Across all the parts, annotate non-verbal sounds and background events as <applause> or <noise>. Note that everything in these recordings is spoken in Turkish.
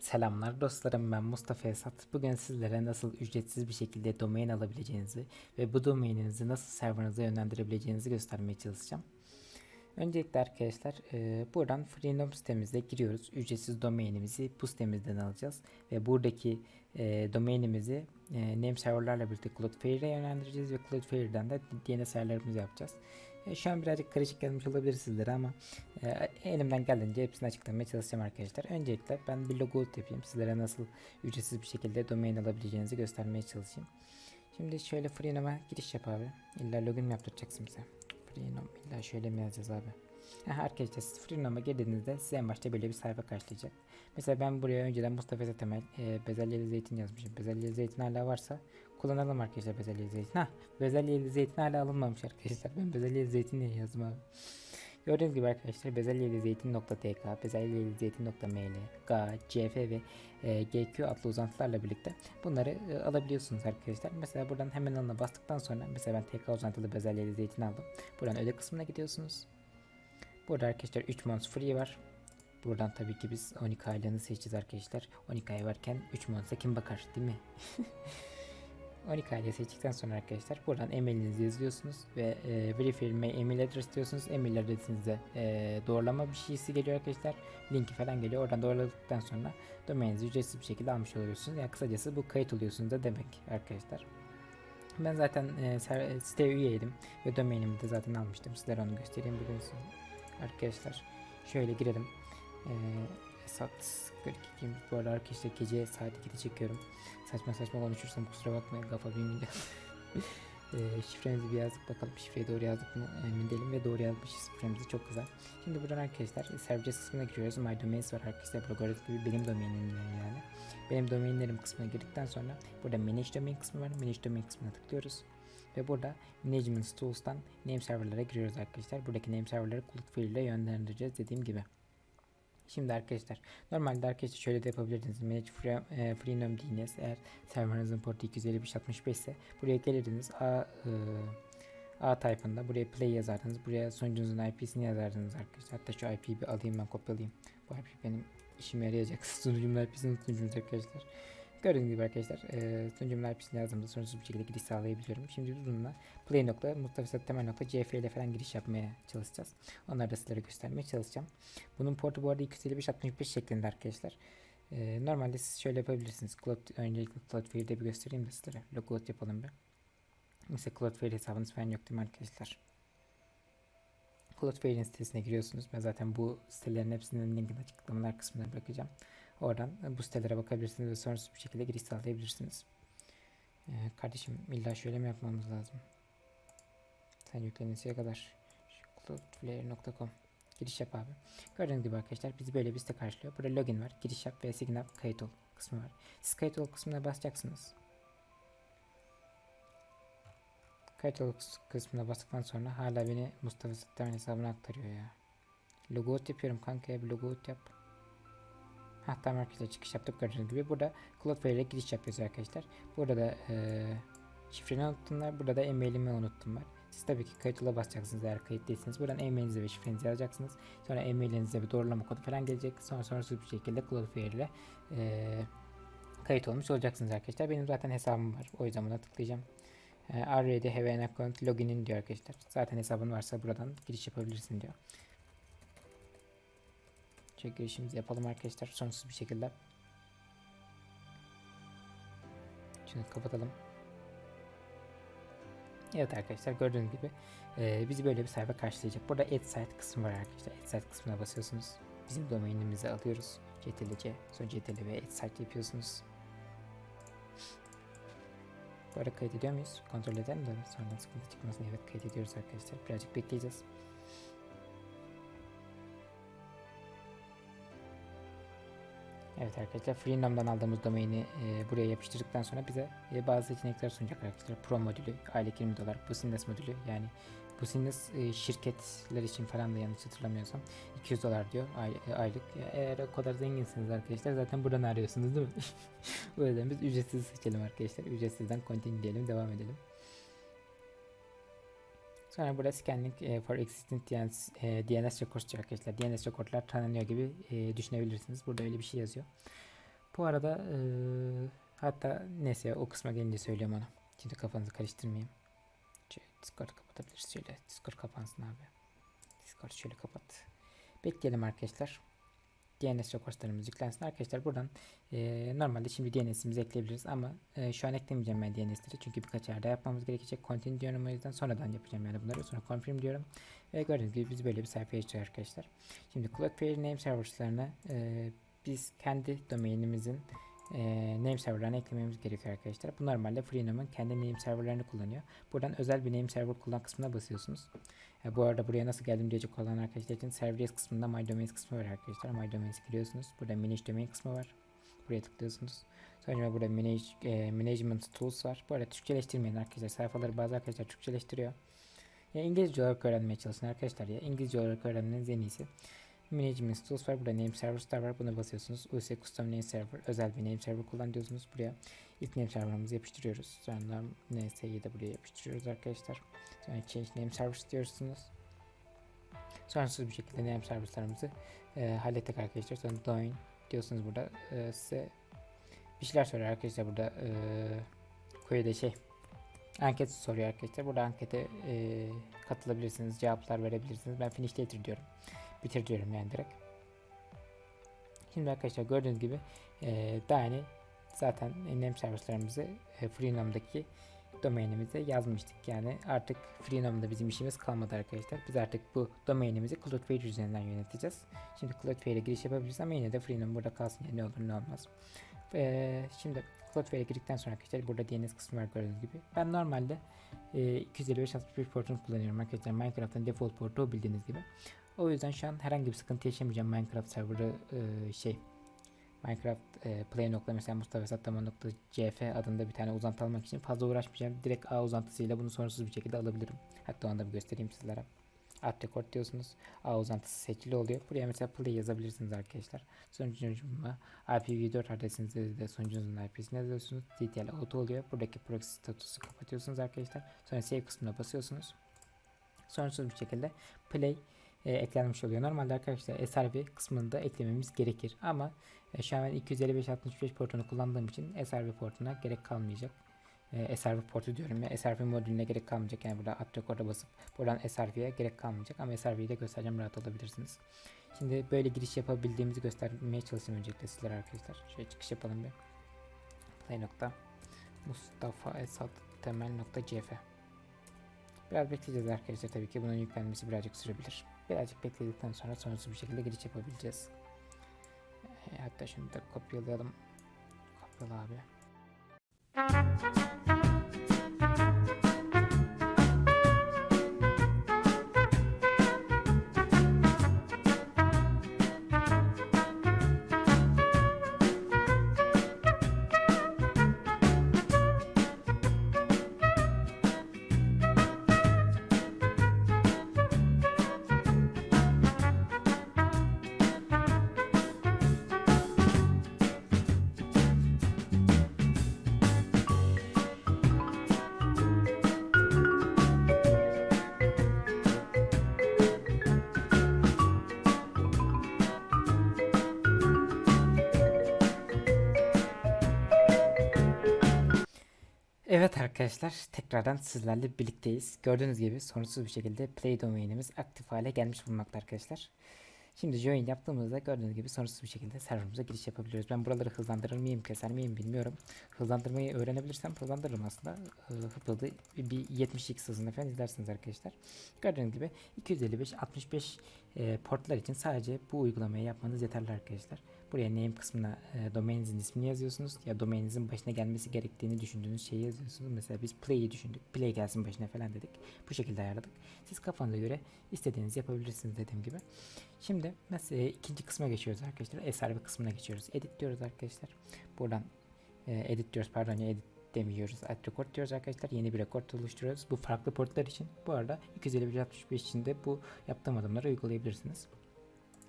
Selamlar dostlarım ben Mustafa Esat. Bugün sizlere nasıl ücretsiz bir şekilde domain alabileceğinizi ve bu domaininizi nasıl serverınıza yönlendirebileceğinizi göstermeye çalışacağım. Öncelikle arkadaşlar e, buradan Freenom sitemize giriyoruz. Ücretsiz domainimizi bu sitemizden alacağız. Ve buradaki e, domainimizi e, name serverlarla birlikte Cloudflare'e yönlendireceğiz ve Cloudflare'den de DNS serverlarımızı yapacağız. E, şu an birazcık karışık gelmiş olabilir sizlere ama e, elimden geldiğince hepsini açıklamaya çalışacağım arkadaşlar. Öncelikle ben bir logo yapayım. Sizlere nasıl ücretsiz bir şekilde domain alabileceğinizi göstermeye çalışayım. Şimdi şöyle Freenom'a giriş yap abi. İlla login mi yaptıracaksın bize? Freenom illa şöyle mi yazacağız abi? Aha, arkadaşlar siz Freenom'a girdiğinizde size en başta böyle bir sayfa karşılayacak. Mesela ben buraya önceden Mustafa Zetemel e, bezelyeli zeytin yazmışım. Bezelyeli zeytin hala varsa kullanalım arkadaşlar bezelyeli zeytin. Ha bezelyeli zeytin hala alınmamış arkadaşlar. Ben bezelyeli zeytin diye yazdım abi. Gördüğünüz gibi arkadaşlar bezelyeli zeytin.tk, bezelyeli zeytin.ml, GA, CF ve e, GQ adlı uzantılarla birlikte bunları e, alabiliyorsunuz arkadaşlar. Mesela buradan hemen alına bastıktan sonra mesela ben TK uzantılı bezelyeli zeytin aldım. Buradan öde kısmına gidiyorsunuz. Burada arkadaşlar 3 months free var. Buradan tabii ki biz 12 aylığını seçeceğiz arkadaşlar. 12 ay varken 3 months'a kim bakar değil mi? <laughs> 12 aylığı seçtikten sonra arkadaşlar buradan emailinizi yazıyorsunuz ve e, verify email address diyorsunuz. Email adresinize e, doğrulama bir şeysi geliyor arkadaşlar. Linki falan geliyor. Oradan doğruladıktan sonra domaininizi ücretsiz bir şekilde almış oluyorsunuz. Yani kısacası bu kayıt oluyorsunuz da demek arkadaşlar. Ben zaten e, siteye üyeydim ve domainimi de zaten almıştım. Sizlere onu göstereyim size. Arkadaşlar şöyle girelim. E, Esat 42 bu arada arkadaşlar gece saat 2'de çekiyorum. Saçma saçma konuşursam kusura bakmayın kafa bilmiyorum. <laughs> e, şifremizi bir yazdık bakalım şifreyi doğru yazdık mı emin değilim ve doğru yazmışız şifremizi çok güzel. Şimdi buradan arkadaşlar serverces kısmına giriyoruz. My domains var arkadaşlar. Burada gördüğünüz gibi benim domainim yani. Benim domainlerim kısmına girdikten sonra burada manage domain kısmı var. Manage domain kısmına tıklıyoruz. Ve burada Management Tools'tan name serverlara giriyoruz arkadaşlar. Buradaki name serverları Cloudflare ile yönlendireceğiz dediğim gibi. Şimdi arkadaşlar normalde arkadaşlar şöyle de yapabilirdiniz. Manage Free, e, Freenom DNS eğer serverinizin portu 255.65 ise buraya gelirdiniz. A, e, A type'ında buraya play yazardınız. Buraya sunucunuzun IP'sini yazardınız arkadaşlar. Hatta şu IP'yi bir alayım ben kopyalayayım. Bu IP benim işime yarayacak. <laughs> Sunucumun IP'sini sunucumuz arkadaşlar. Gördüğünüz gibi arkadaşlar e, sunucumun IP'sini yazdığımda sorunsuz bir şekilde giriş sağlayabiliyorum. Şimdi biz bununla play nokta mustafa.temel.cf ile falan giriş yapmaya çalışacağız. Onları da sizlere göstermeye çalışacağım. Bunun portu bu arada 255-65 şeklinde arkadaşlar. E, normalde siz şöyle yapabilirsiniz. Cloud, öncelikle Cloudflare'de bir göstereyim de sizlere. Logout yapalım bir. Mesela Cloudflare hesabınız falan yok değil mi arkadaşlar? Cloudflare'in sitesine giriyorsunuz. Ben zaten bu sitelerin hepsinin linkini açıklamalar kısmına bırakacağım. Oradan bu sitelere bakabilirsiniz ve sorunsuz bir şekilde giriş sağlayabilirsiniz. Ee, kardeşim illa şöyle mi yapmamız lazım? Sen yüklenesiye kadar cloudflare.com giriş yap abi. Gördüğünüz gibi arkadaşlar bizi böyle bir site karşılıyor. Burada login var. Giriş yap ve sign up kayıt ol kısmı var. Siz kayıt ol kısmına basacaksınız. Kayıt ol kısmına bastıktan sonra hala beni Mustafa Sıttan hesabına aktarıyor ya. Logout yapıyorum kanka ya bir logout yap. Hatta markete çıkış yaptık gördüğünüz gibi. Burada Cloudflare ile giriş yapıyoruz arkadaşlar. Burada da e, şifreni unuttumlar. Burada da e-mailimi unuttum var. Siz tabii ki kayıt ola basacaksınız eğer kayıt değilseniz. Buradan e-mailinizi ve şifrenizi yazacaksınız. Sonra e-mailinize bir doğrulama kodu falan gelecek. Sonra sonrasız bir şekilde Cloudflare ile e, kayıt olmuş olacaksınız arkadaşlar. Benim zaten hesabım var. O yüzden buna tıklayacağım. E, already have an account login diyor arkadaşlar. Zaten hesabın varsa buradan giriş yapabilirsin diyor. Şöyle girişimizi yapalım arkadaşlar sonsuz bir şekilde. Şunu kapatalım. Evet arkadaşlar gördüğünüz gibi e, bizi böyle bir sayfa karşılayacak. Burada add site kısmı var arkadaşlar. Add site kısmına basıyorsunuz. Bizim domainimizi alıyoruz. CTRL-C, sonra CTRL ve add site yapıyorsunuz. Bu arada kayıt ediyor muyuz? Kontrol edelim de sonradan sıkıntı çıkmasın. Evet kayıt ediyoruz arkadaşlar. Birazcık bekleyeceğiz. Evet arkadaşlar Freedom'dan aldığımız domaini e, buraya yapıştırdıktan sonra bize e, bazı seçenekler sunacak arkadaşlar. Pro modülü, aylık 20 dolar, Business modülü yani Business e, şirketler için falan da yanlış hatırlamıyorsam 200 dolar diyor ay, e, aylık. Eğer o kadar zenginsiniz arkadaşlar zaten buradan arıyorsunuz değil mi? <laughs> o yüzden biz ücretsiz seçelim arkadaşlar. Ücretsizden continue diyelim devam edelim. Sonra burada scanning e, for existing DNS, e, DNS records diyor arkadaşlar. DNS recordlar tanınıyor gibi e, düşünebilirsiniz. Burada öyle bir şey yazıyor. Bu arada eee, hatta neyse o kısma gelince söyleyeyim onu. Şimdi kafanızı karıştırmayayım. Şöyle Discord kapatabiliriz. Şöyle Discord kapansın abi. Discord şöyle kapat. Bekleyelim arkadaşlar. DNS rekorslarımız yüklensin. Arkadaşlar buradan eee, normalde şimdi DNS'imizi ekleyebiliriz ama eee, şu an eklemeyeceğim ben DNS'leri çünkü birkaç yerde yapmamız gerekecek. Continue diyorum o yüzden sonradan yapacağım yani bunları. Sonra confirm diyorum. Ve gördüğünüz gibi biz böyle bir sayfaya çıkıyor arkadaşlar. Şimdi Cloudflare name servers'larına eee, biz kendi domainimizin eee, name serverlarını eklememiz gerekiyor arkadaşlar. Bu normalde Freenom'un kendi name serverlarını kullanıyor. Buradan özel bir name server kullan kısmına basıyorsunuz. E, bu arada buraya nasıl geldim diyecek olan arkadaşlar için serverless kısmında my domains kısmı var arkadaşlar. My domains giriyorsunuz. Burada manage domain kısmı var. Buraya tıklıyorsunuz. Sonra burada manage, e, management tools var. Bu arada Türkçeleştirmeyin arkadaşlar. Sayfaları bazı arkadaşlar Türkçeleştiriyor. Ya İngilizce olarak öğrenmeye çalışın arkadaşlar ya. İngilizce olarak öğrenmeniz en iyisi. Management Tools var. Burada Name Server var. Buna basıyorsunuz. UC Custom Name Server. Özel bir Name Server kullan diyorsunuz. Buraya ilk Name Server'ımızı yapıştırıyoruz. Sonra NS'yi de buraya yapıştırıyoruz arkadaşlar. Sonra Change Name Server diyorsunuz. Sonrasız bir şekilde Name Server'larımızı e, hallettik arkadaşlar. Sonra Join diyorsunuz burada. E, size bir şeyler soruyor arkadaşlar burada. E, Query'de şey anket soruyor arkadaşlar. Burada ankete e, katılabilirsiniz. Cevaplar verebilirsiniz. Ben finish later diyorum. Bitir diyorum yani direkt. Şimdi arkadaşlar gördüğünüz gibi e, daha yeni zaten name servislerimizi e, Freenom'daki domainimize yazmıştık. Yani artık Freenom'da bizim işimiz kalmadı arkadaşlar. Biz artık bu domainimizi Cloudflare üzerinden yöneteceğiz. Şimdi Cloudflare'e giriş yapabiliriz ama yine de Freenom burada kalsın. Yani ne olur ne olmaz. E, şimdi Cloudflare'e girdikten sonra arkadaşlar burada DNS kısmı var gördüğünüz gibi. Ben normalde e, 255.61 portunu kullanıyorum arkadaşlar. Minecraft'ın default portu bildiğiniz gibi. O yüzden şu an herhangi bir sıkıntı yaşamayacağım Minecraft serverı e, şey Minecraft e, play nokta mesela Mustafa Sattama nokta cf adında bir tane uzantı almak için fazla uğraşmayacağım. Direkt A uzantısıyla bunu sorunsuz bir şekilde alabilirim. Hatta onu da bir göstereyim sizlere. Add record diyorsunuz. A uzantısı seçili oluyor. Buraya mesela play yazabilirsiniz arkadaşlar. Sonucuma IPv4 adresinizde de sonucunuzun IP'sini yazıyorsunuz. DTL auto oluyor. Buradaki proxy statusu kapatıyorsunuz arkadaşlar. Sonra save kısmına basıyorsunuz. Sorunsuz bir şekilde play e, eklenmiş oluyor. Normalde arkadaşlar SRV kısmında eklememiz gerekir ama e, şu an ben 255-65 portunu kullandığım için SRV portuna gerek kalmayacak. E, SRV portu diyorum ya SRV modülüne gerek kalmayacak. Yani burada add record'a basıp buradan SRV'ye gerek kalmayacak ama SRV'yi de göstereceğim rahat olabilirsiniz. Şimdi böyle giriş yapabildiğimizi göstermeye çalışayım öncelikle sizlere arkadaşlar. Şöyle çıkış yapalım bir. Play nokta Mustafa Esat temel nokta cf Biraz bekleyeceğiz arkadaşlar tabii ki bunun yüklenmesi birazcık sürebilir. Birazcık bekledikten sonra sorunsuz bir şekilde giriş yapabileceğiz. E, hatta şunu da kopyalayalım. Kopyala abi. Evet arkadaşlar tekrardan sizlerle birlikteyiz. Gördüğünüz gibi sorunsuz bir şekilde play domainimiz aktif hale gelmiş bulunmakta arkadaşlar. Şimdi join yaptığımızda gördüğünüz gibi sorunsuz bir şekilde serverımıza giriş yapabiliyoruz. Ben buraları hızlandırır mıyım keser miyim bilmiyorum. Hızlandırmayı öğrenebilirsem hızlandırırım aslında. Ee, Hıpıldı bir 72 hızında falan izlersiniz arkadaşlar. Gördüğünüz gibi 255-65 e, portlar için sadece bu uygulamayı yapmanız yeterli arkadaşlar. Buraya name kısmına e, domaininizin ismini yazıyorsunuz. Ya domaininizin başına gelmesi gerektiğini düşündüğünüz şeyi yazıyorsunuz. Mesela biz play'i düşündük. Play gelsin başına falan dedik. Bu şekilde ayarladık. Siz kafanıza göre istediğinizi yapabilirsiniz dediğim gibi. Şimdi mesela ikinci kısma geçiyoruz arkadaşlar. SRV kısmına geçiyoruz. Edit diyoruz arkadaşlar. Buradan e, edit diyoruz pardon ya edit demiyoruz. Add record diyoruz arkadaşlar. Yeni bir rekord oluşturuyoruz. Bu farklı portlar için. Bu arada 255 için de bu yaptığım adımları uygulayabilirsiniz.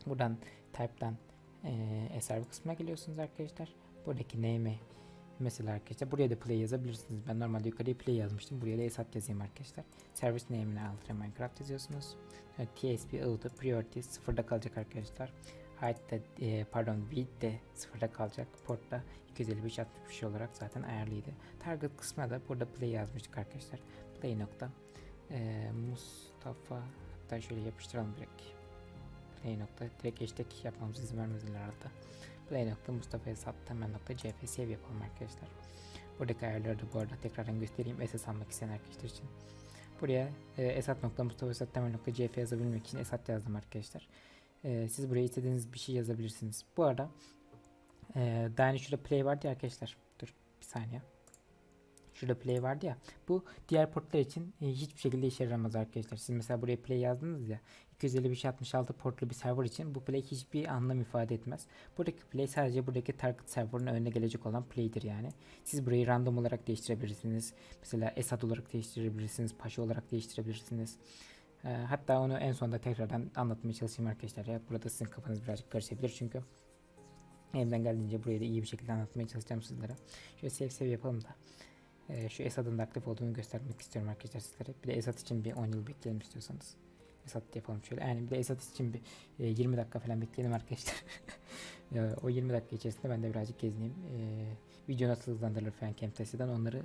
Buradan type'dan e, SRV kısmına geliyorsunuz arkadaşlar. Buradaki name'e mesela arkadaşlar buraya da play yazabilirsiniz. Ben normalde yukarıya play yazmıştım. Buraya da esat yazayım arkadaşlar. Service name'ine Ultra Minecraft yazıyorsunuz. Evet, TSP auto priority sıfırda kalacak arkadaşlar. height de e, pardon width de sıfırda kalacak. Portta 255 60 olarak zaten ayarlıydı. Target kısmına da burada play yazmıştık arkadaşlar. Play nokta e, Mustafa hatta şöyle yapıştıralım direkt. Play nokta direkt hashtag yapmamızı izin vermediler hatta. Play nokta Mustafa Esat temel nokta save yapalım arkadaşlar. Buradaki ayarları da bu arada tekrardan göstereyim SS almak isteyen arkadaşlar için. Buraya e, Esat nokta Mustafa Esat temel nokta CF yazabilmek için Esat yazdım arkadaşlar. E, siz buraya istediğiniz bir şey yazabilirsiniz. Bu arada e, daha önce şurada play vardı ya arkadaşlar. Dur bir saniye. Şurada play vardı ya. Bu diğer portlar için e, hiçbir şekilde işe yaramaz arkadaşlar. Siz mesela buraya play yazdınız ya. 255-66 portlu bir server için bu play hiçbir anlam ifade etmez. Buradaki play sadece buradaki target server'ın önüne gelecek olan play'dir yani. Siz burayı random olarak değiştirebilirsiniz. Mesela Esad olarak değiştirebilirsiniz. Paşa olarak değiştirebilirsiniz. E, hatta onu en sonunda tekrardan anlatmaya çalışayım arkadaşlar. Ya burada sizin kafanız birazcık karışabilir çünkü elimden geldiğince burayı da iyi bir şekilde anlatmaya çalışacağım sizlere. Şöyle save save yapalım da. Ee, şu Esad'ın da aktif olduğunu göstermek istiyorum arkadaşlar sizlere. Bir de Esad için bir 10 yıl bekleyelim istiyorsanız. Esad yapalım şöyle. Yani bir de Esad için bir e, 20 dakika falan bekleyelim arkadaşlar. <laughs> e, o 20 dakika içerisinde ben de birazcık gezineyim. E, video nasıl hızlandırılır falan Camtasia'dan onları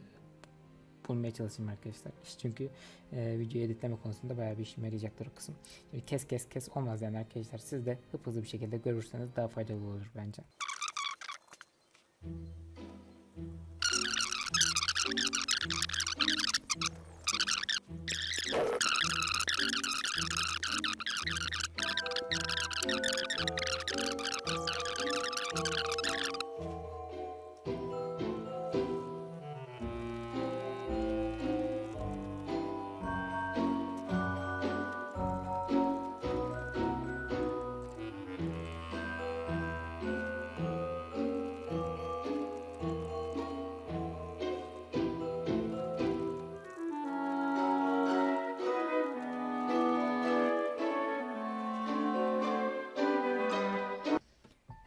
bulmaya çalışayım arkadaşlar. Çünkü e, video editleme konusunda bayağı bir işime yarayacaktır o kısım. Şimdi kes kes kes olmaz yani arkadaşlar. Siz de hıp hızlı bir şekilde görürseniz daha faydalı olur bence.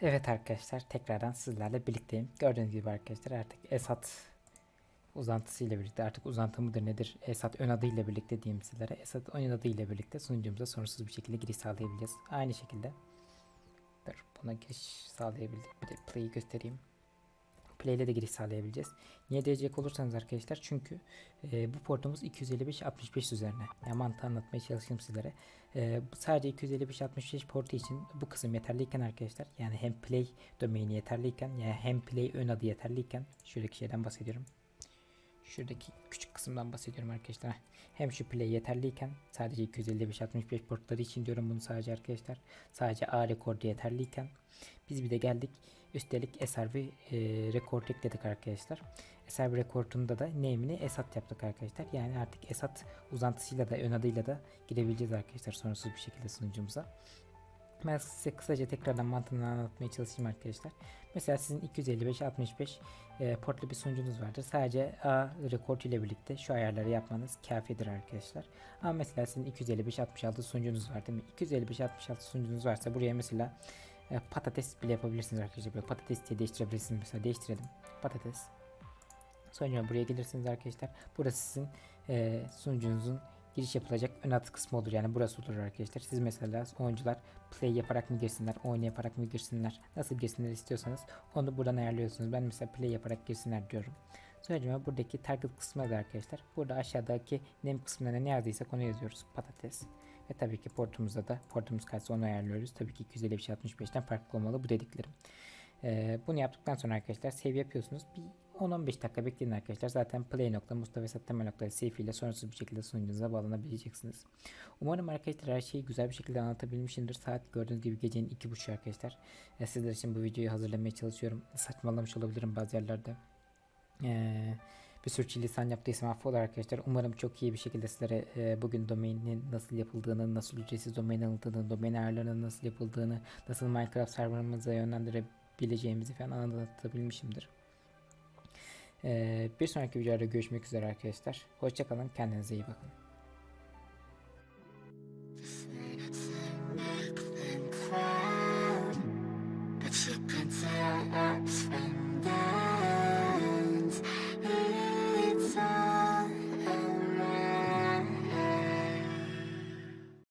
Evet arkadaşlar tekrardan sizlerle birlikteyim. Gördüğünüz gibi arkadaşlar artık Esat uzantısıyla birlikte artık uzantı mıdır nedir Esat ön adıyla birlikte diyeyim sizlere. Esat ön adıyla birlikte sunucumuza sorunsuz bir şekilde giriş sağlayabileceğiz. Aynı şekilde dur buna giriş sağlayabildik. Bir de play'i göstereyim. Play ile de giriş sağlayabileceğiz. Niye diyecek olursanız arkadaşlar çünkü e, bu portumuz 255-65 üzerine. Yani mantığı anlatmaya çalışayım sizlere. E, sadece 255-65 portu için bu kısım yeterliyken arkadaşlar yani hem play domaini yeterliyken yani hem play ön adı yeterliyken şuradaki şeyden bahsediyorum. Şuradaki küçük kısımdan bahsediyorum arkadaşlar. Hem şu play yeterliyken sadece 255-65 portları için diyorum bunu sadece arkadaşlar. Sadece A rekordu yeterliyken biz bir de geldik Üstelik SRV e, rekord ekledik arkadaşlar. SRV rekordunda da name'ini Esat yaptık arkadaşlar. Yani artık Esat uzantısıyla da ön adıyla da girebileceğiz arkadaşlar sorunsuz bir şekilde sunucumuza. Ben size kısaca tekrardan mantığını anlatmaya çalışayım arkadaşlar. Mesela sizin 255-65 e, portlu bir sunucunuz vardır. Sadece A rekord ile birlikte şu ayarları yapmanız kafidir arkadaşlar. Ama mesela sizin 255-66 sunucunuz var değil mi? 255-66 sunucunuz varsa buraya mesela patates bile yapabilirsiniz arkadaşlar. Böyle patates diye değiştirebilirsiniz. Mesela değiştirelim. Patates. Sonra buraya gelirsiniz arkadaşlar. Burası sizin e, sunucunuzun giriş yapılacak ön at kısmı olur. Yani burası olur arkadaşlar. Siz mesela oyuncular play yaparak mı girsinler, oyun yaparak mı girsinler, nasıl girsinler istiyorsanız onu buradan ayarlıyorsunuz. Ben mesela play yaparak girsinler diyorum. Sonra buradaki target kısmı da arkadaşlar. Burada aşağıdaki name kısmına ne yazdıysak onu yazıyoruz. Patates. Ve tabii ki portumuzda da portumuz kaçsa onu ayarlıyoruz. Tabii ki 255-65'ten farklı olmalı bu dediklerim. Ee, bunu yaptıktan sonra arkadaşlar save yapıyorsunuz. Bir 10-15 dakika bekleyin arkadaşlar. Zaten play nokta Mustafa Sattemel nokta save ile sorunsuz bir şekilde sunucunuza bağlanabileceksiniz. Umarım arkadaşlar her şeyi güzel bir şekilde anlatabilmişimdir. Saat gördüğünüz gibi gecenin 2.30 arkadaşlar. Ee, sizler için bu videoyu hazırlamaya çalışıyorum. Saçmalamış olabilirim bazı yerlerde. Eee bir sürü lisan yaptıysam affola arkadaşlar. Umarım çok iyi bir şekilde sizlere e, bugün domainin nasıl yapıldığını, nasıl ücretsiz domain alındığını, domain ayarlarının nasıl yapıldığını, nasıl Minecraft serverımıza yönlendirebileceğimizi falan anlatabilmişimdir. E, bir sonraki videoda görüşmek üzere arkadaşlar. Hoşçakalın, kendinize iyi bakın. But you can tell I'm